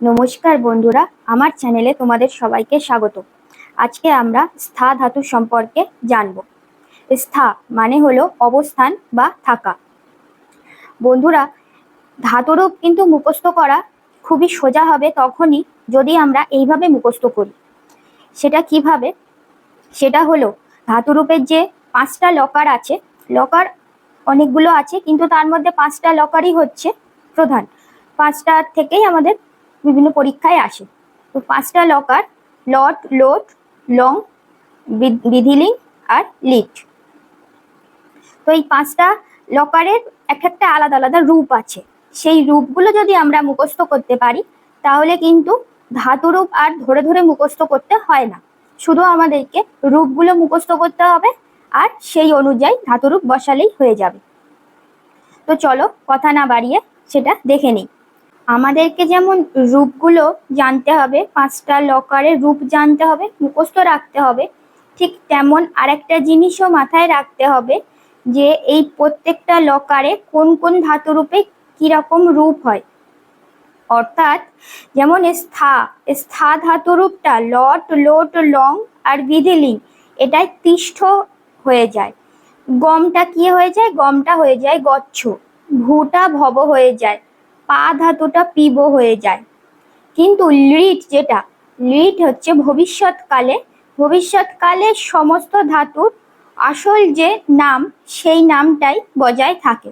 নমস্কার বন্ধুরা, আমার চ্যানেলে তোমাদের সবাইকে স্বাগত। আজকে আমরা স্থা ধাতু সম্পর্কে জানব। স্থা মানে হলো অবস্থান বা থাকা। বন্ধুরা, ধাতুরূপ কিন্তু মুখস্থ করা খুবই সোজা হবে তখনই যদি আমরা এইভাবে মুখস্থ করি। সেটা কীভাবে? সেটা হলো, ধাতুরূপের যে পাঁচটা লকার আছে, লকার অনেকগুলো আছে, কিন্তু তার মধ্যে পাঁচটা লকারই হচ্ছে প্রধান। পাঁচটা থেকেই আমাদের বিভিন্ন পরীক্ষায় আসে। তো পাঁচটা লকার লট লোট লং বিধিলিং আর লিট তো এই পাঁচটা লকারের এক একটা আলাদা আলাদা রূপ আছে। সেই রূপগুলো যদি আমরা মুখস্থ করতে পারি, তাহলে কিন্তু ধাতুরূপ আর ধরে ধরে মুখস্থ করতে হয় না। শুধু আমাদেরকে রূপগুলো মুখস্থ করতে হবে আর সেই অনুযায়ী ধাতুরূপ বসালেই হয়ে যাবে। তো চলো কথা না বাড়িয়ে সেটা দেখে নিই। আমাদেরকে যেমন রূপগুলো জানতে হবে, পাঁচটা লকারের রূপ জানতে হবে, মুখস্থ রাখতে হবে, ঠিক তেমন আরেকটা জিনিসও মাথায় রাখতে হবে যে এই প্রত্যেকটা লকারে কোন কোন ধাতুরূপে কীরকম রূপ হয়। অর্থাৎ যেমন স্থা স্থা ধাতুরূপটা লট, লোট, লং আর বিধিলিং এটাই তিষ্ঠ হয়ে যায়। গমটা কি হয়ে যায়? গমটা হয়ে যায় গচ্ছ, ভুটা ভব হয়ে যায়। পা ধাতুটা পিব হয়ে যায়। কিন্তু লিট যেটা লিট হচ্ছে ভবিষ্যৎকালে ভবিষ্যৎকালে সমস্ত ধাতুর আসল যে নাম, সেই নামটাই বজায় থাকে।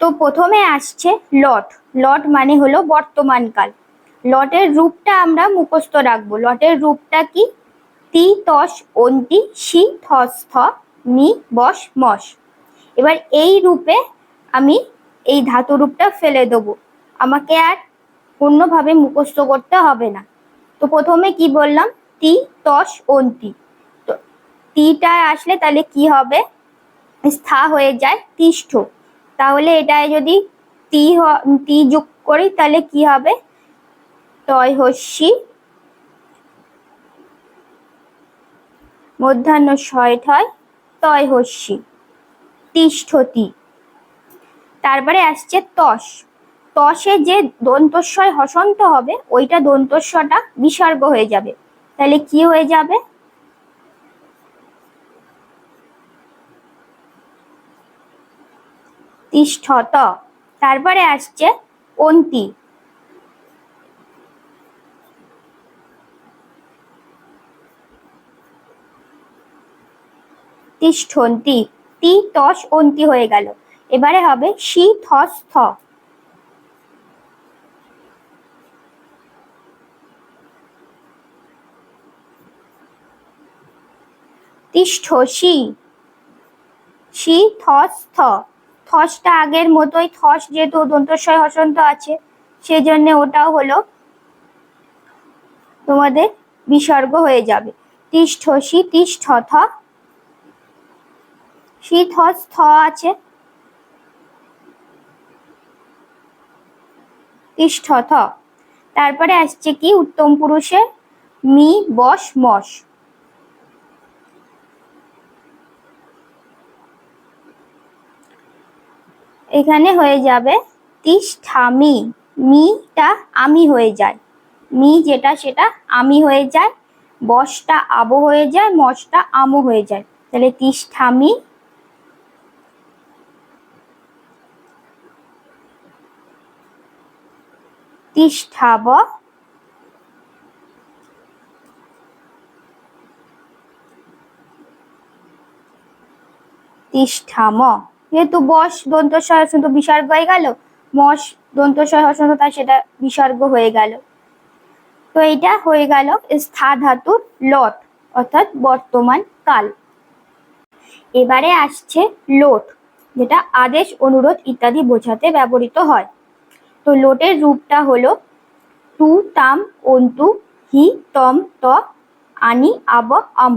তো প্রথমে আসছে লট। লট মানে হলো বর্তমানকাল। লটের রূপটা আমরা মুখস্থ রাখব। লটের রূপটা কি? তি, তস, অন্তি, সি, থস, থ, মি, বস, মস। এবার এই রূপে আমি এই ধাতু রূপটা ফেলে দেবো। আমাকে আর অন্যভাবে মুখস্থ করতে হবে না। তো প্রথমে কি বললাম? তি, তস, অন্তি। তো টিটা আসলে তাহলে কি হবে? স্থা হয়ে যায় তিষ্ঠ। তাহলে এটায় যদি তি তি যোগ করি তাহলে কি হবে? তয় হস্যি মধ্যাহ্ন ছয় ঠয় তয় হস্যি তিষ্ঠতি তারপরে আসছে তস। তসে যে দন্তস্বয় হসন্ত হবে, ওইটা দন্তস্বটা বিসর্গ হয়ে যাবে। তাহলে কি হয়ে যাবে? তিষ্ঠত। তারপরে আসছে অন্তি। তিষ্ঠন্তি। তি, তস, অন্তি হয়ে গেল। এবারে হবে শি থস থ। তিষ্ঠসি শি। থস থ থসটা আগের মতোই, থস যেহেতু দন্তস্বয় হসন্ত আছে, সেজন্য ওটাও হলো তোমাদের বিসর্গ হয়ে যাবে। তিষ্ঠসি তিষ্ঠ, থ। শীত হস থ আছে তিষ্ঠথ তারপরে আসছে কি উত্তম পুরুষে? মি, বস, মস। এখানে হয়ে যাবে তিষ্ঠামি মিটা আমি হয়ে যায়। মি যেটা সেটা আমি হয়ে যায়, বসটা আবো হয়ে যায়, মসটা আমো হয়ে যায়। তাহলে তিষ্ঠামি তিষ্ঠাব তিষ্ঠাম। যেহেতু বস দন্ত সহসন্ত বিসর্গ হয়ে গেল মস দন্ত সহসন্ত তার সেটা বিসর্গ হয়ে গেল। তো এইটা হয়ে গেল স্থা ধাতুর লট, অর্থাৎ বর্তমান কাল। এবারে আসছে লোট, যেটা আদেশ, অনুরোধ ইত্যাদি বোঝাতে ব্যবহৃত হয়। তো লোটের রূপটা হলো তু, তাম, অন্তু, হি, তম, ত, আনি, আব, অম।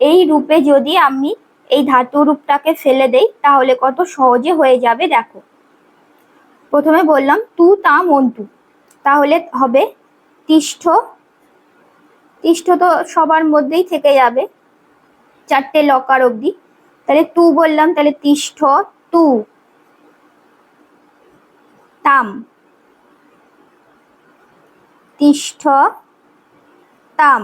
এই রূপে যদি আমি এই ধাতু রূপটাকে ফেলে দেই, তাহলে কত সহজে হয়ে যাবে দেখো। প্রথমে বললাম তু, তাম, অন্তু। তাহলে হবে তিষ্ঠ। তিষ্ঠ তো সবার মধ্যেই থেকে যাবে। চারটে লকার অবধি। তাহলে তু বললাম, তাহলে তিষ্ঠ তু। তাম। তিষ্ঠ তাম।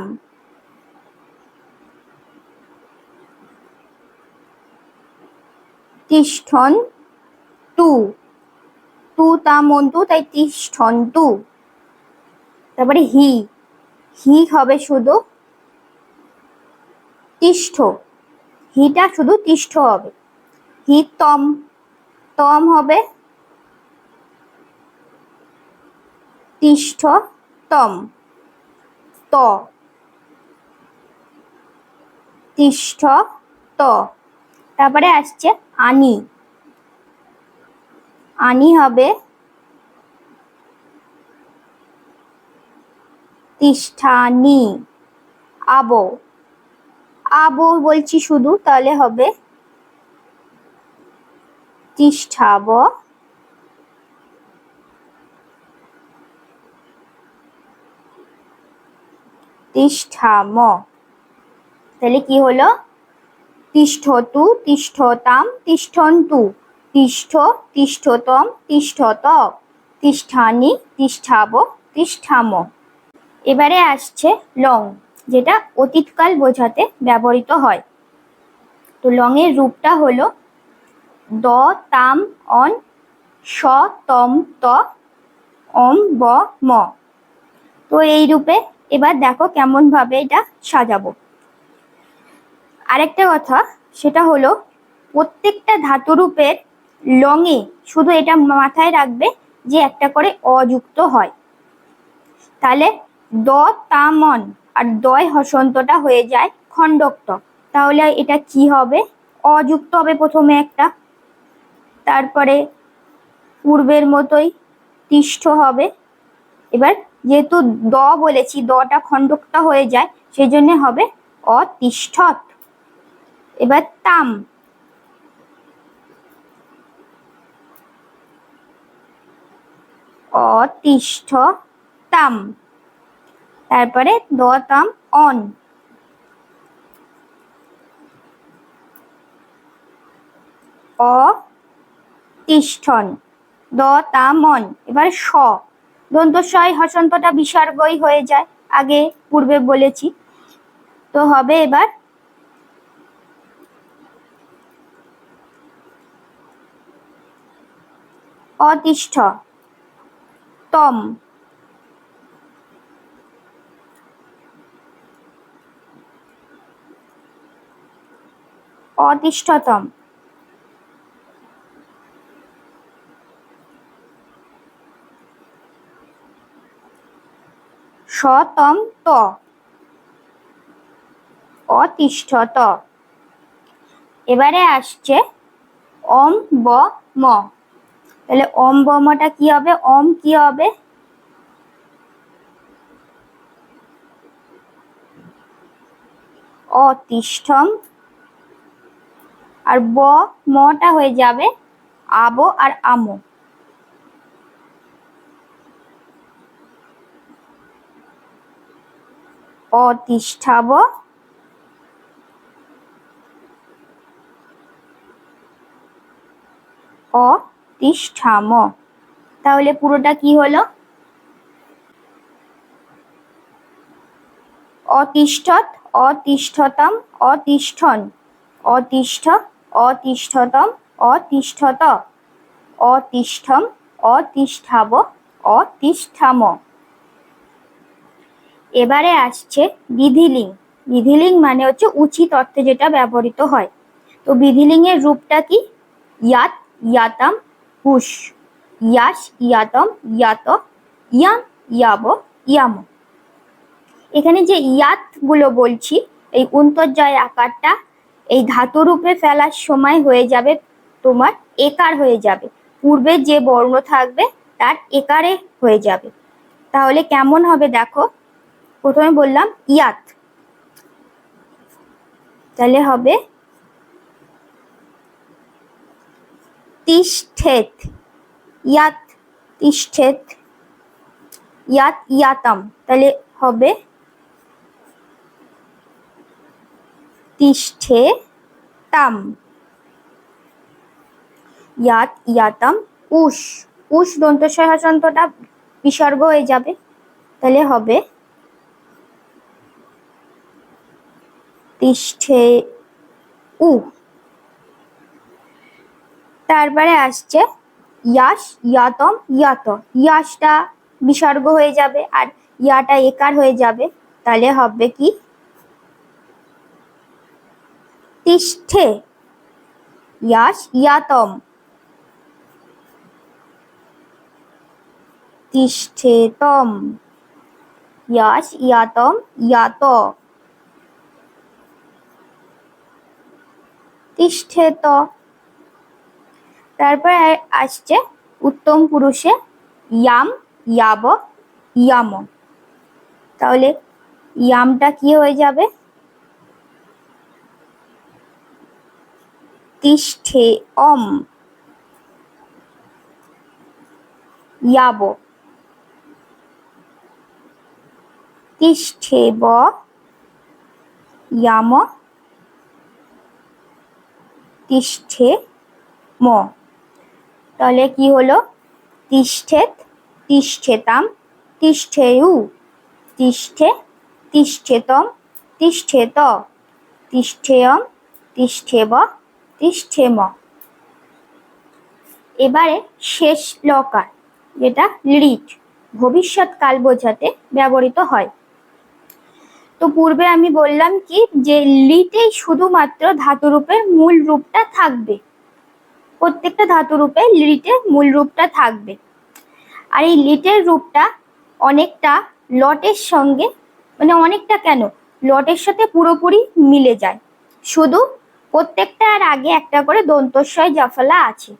তিষ্ঠন তু। তু তাম অন্তু তাই তিষ্ঠন তু। তারপরে হি। হি হবে শুধু তিষ্ঠ। হিটা শুধু তিষ্ঠ হবে। হি তম। তম হবে তিষ্ঠ তম ত। তিষ্ঠ ত তারপরে আসছে আনি। আনি হবে তিষ্ঠানি। আবো। আবো বলছি শুধু, তাহলে হবে তিষ্ঠাব। তিষ্ঠাম। তাহলে কি হলো? তিষ্ঠতু, তিষ্ঠতাম, তিষ্ঠন্তু। তিষ্ঠ, তিষ্ঠতম তিষ্ঠত তিষ্ঠানি, তিষ্ঠাব, তিষ্ঠাম। এবারে আসছে লং, যেটা অতীতকাল বোঝাতে ব্যবহৃত হয়। তো লংয়ের রূপটা হলো দ, তাম, অন, স, তম, ত, অম, ব, ম। তো এই রূপে এবার দেখো কেমন ভাবে এটা সাজাবো। আরেকটা কথা, সেটা হলো প্রত্যেকটা ধাতুরূপের লঙে শুধু এটা মাথায় রাখবে যে একটা করে অযুক্ত হয়। তাহলে দ তামন আর দয় হসন্তটা হয়ে যায় খণ্ডক্ত। তাহলে এটা কি হবে? অযুক্ত হবে প্রথমে একটা। তারপরে পূর্বের মতোই তিষ্ঠ হবে। এবার যেহেতু দ বলেছি, দটা খণ্ডকটা হয়ে যায় সেই জন্য হবে অতিষ্ঠত। এবার তাম। অতিষ্ঠ তাম। তারপরে দ, তাম, অন। অতিষ্ঠন। দ তামন এবার স দন্তস্বয় হসন্তটা বিসর্গই হয়ে যায় আগে পূর্বে বলেছি। তো হবে এবার অতিষ্ঠ তম। অতিষ্ঠতম। শতম ত। অতিষ্ঠত। এবারে আসছে অম ব ম তাহলে অম ব মটা কি হবে? অম কি হবে? অতিষ্ঠম। আর ব, মটা হয়ে যাবে আবো আর আমো। অতিষ্ঠাব। অতিষ্ঠাম। তাহলে পুরোটা কি হলো? অতিষ্ঠত, অতিষ্ঠতম, অতিষ্ঠন। অতিষ্ঠ, অতিষ্ঠতম, অতিষ্ঠত। অতিষ্ঠম, অতিষ্ঠাব, অতিষ্ঠাম। এবারে আসছে বিধিলিং। বিধিলিং মানে হচ্ছে উচিত অর্থে যেটা ব্যবহৃত হয়। তো বিধিলিং এর রূপটা কি? ইয়াত, ইয়াতাম হুস ইয়াস ইয়াতম, ইয়াত, ইয়াম, ইয়াব, ইয়াম। এখানে যে ইয়াতগুলো বলছি, এই অন্তর্জয় আকারটা, এই ধাতু রূপে ফেলার সময় হয়ে যাবে, তোমার একার হয়ে যাবে। পূর্বে যে বর্ণ থাকবে, তার একারে হয়ে যাবে। তাহলে কেমন হবে দেখো? প্রথমে বললাম ইয়াত। তাহলে হবে তিষ্ঠেত। ইয়াত তিষ্ঠেত। ইয়াত ইয়াতাম। তাহলে হবে তিষ্ঠে তাম ইয়াত ইয়াতাম উষ। উষ দন্তস্বয় হসন্তটা বিসর্গ হয়ে যাবে। তাহলে হবে তিষ্ঠে উ। তারপরে আসছে ইয়াস ইয়াতম, ইয়াত। ইয়াসটা বিসর্গ হয়ে যাবে আর ইয়াটা একার হয়ে যাবে। তাহলে হবে কি? তিষ্ঠে ইয়াস ইয়াতম। তিষ্ঠেতম ইয়াস ইয়াতম, ইয়াত। তিষ্ঠেত তারপর আসছে উত্তম পুরুষে ইয়াম, ইয়াব, ইয়াম। তাহলে ইয়ামটা কি হয়ে যাবে? তিষ্ঠে অম। ইয়াব। তিষ্ঠে ব। ইয়াম। তিষ্ঠে ম। তাহলে কি হলো? তিষ্ঠেত তিষ্ঠেতাম, তিষ্ঠেয়ু, তিষ্ঠে তিষ্ঠেতম, তিষ্ঠেত, তিষ্ঠেয়ম, তিষ্ঠেব, তিষ্ঠেম। এবারে শেষ লকার, যেটা লিট ভবিষ্যৎকাল বোঝাতে ব্যবহৃত হয়। তো পূর্বে আমি বললাম কি, যে লিটেই শুধুমাত্র ধাতুরূপের মূল রূপটা থাকবে। প্রত্যেকটা ধাতুরূপে লিটের মূল রূপটা থাকবে। আর এই লিটের রূপটা অনেকটা লটের সঙ্গে মানে অনেকটা কেন? লটের সাথে পুরোপুরি মিলে যায়। শুধু প্রত্যেকটার আগে একটা করে দন্তস্বয় জাফলা আছে।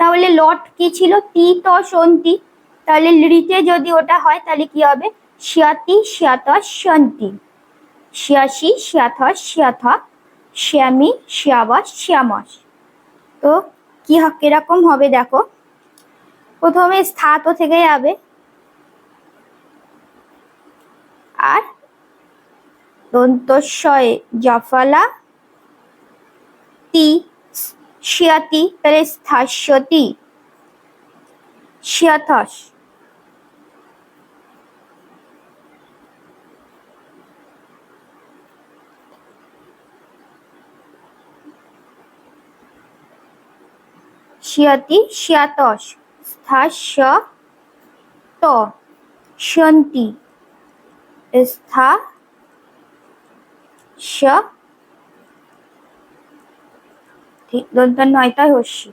তাহলে লট কি ছিল? তি ত সন্তি। তাহলে লিটে যদি ওটা হয়, তাহলে কি হবে? শিয়াতি শিয়াত সন্তি। শিয়াশি, শিয়াথ শিয়াথ, শ্যামি শিয়াবাস শ্যামাস তো কি কীরকম হবে দেখো। প্রথমে স্থাত থেকে যাবে। আর দন্তস্বয়ে জফলা, তি, শিয়াতি, তাহলে স্থাস্যতি, শিয়াথস। শিয়াতি শিয়াতস স্থাস্য ত সন্তি স্থা স ঠিক, দন্ত নয়টাই হস্যি।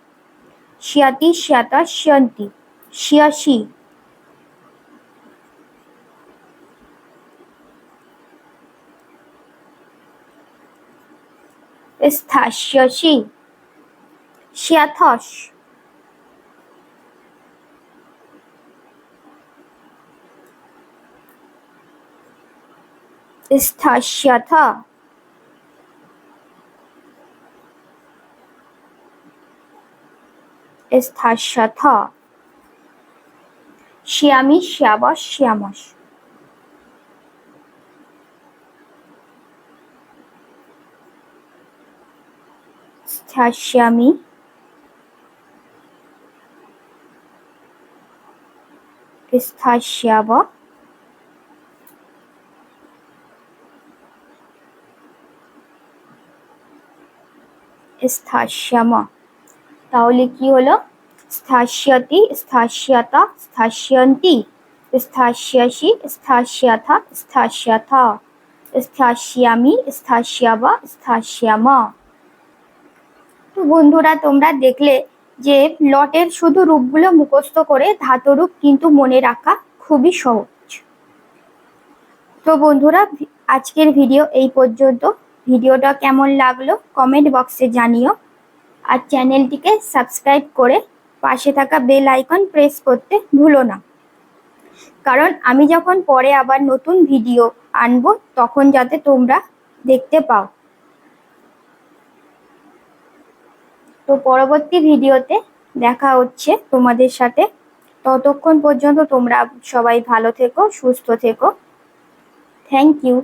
শিয়াতি, শিয়াতা শিয়ন্তি শিয়াশি স্থাস্যসি শিয়াথস স্থাস্যথ স্থাস্যথ শ্যামি শ্যাবস শ্যামস স্থাস্যামি স্থাস্যাব স্থাস্যাম তাহলে কি হলো স্থাস্যতি স্থাস্যতা স্থাস্যন্তি স্থাস্যসি স্থাস্যথ স্থাস্যথ স্থাস্যামি স্থাস্যাব স্থাস্যাম তো বন্ধুরা, তোমরা দেখলে যে লটের শুধু রূপগুলো মুখস্থ করে ধাতুরূপ কিন্তু মনে রাখা খুবই সহজ। তো বন্ধুরা আজকের ভিডিও এই পর্যন্ত। ভিডিওটা কেমন লাগল কমেন্ট বক্সে জানিও। আর চ্যানেলটিকে সাবস্ক্রাইব করে পাশে থাকা বেল আইকন প্রেস করতে ভুলো না। কারণ আমি যখন পরে আবার নতুন ভিডিও আনব, তখন যাতে তোমরা দেখতে পাও। তো পরবর্তী ভিডিওতে দেখা হচ্ছে তোমাদের সাথে। ততক্ষণ পর্যন্ত তোমরা সবাই ভালো থেকো, সুস্থ থেকো। Thank you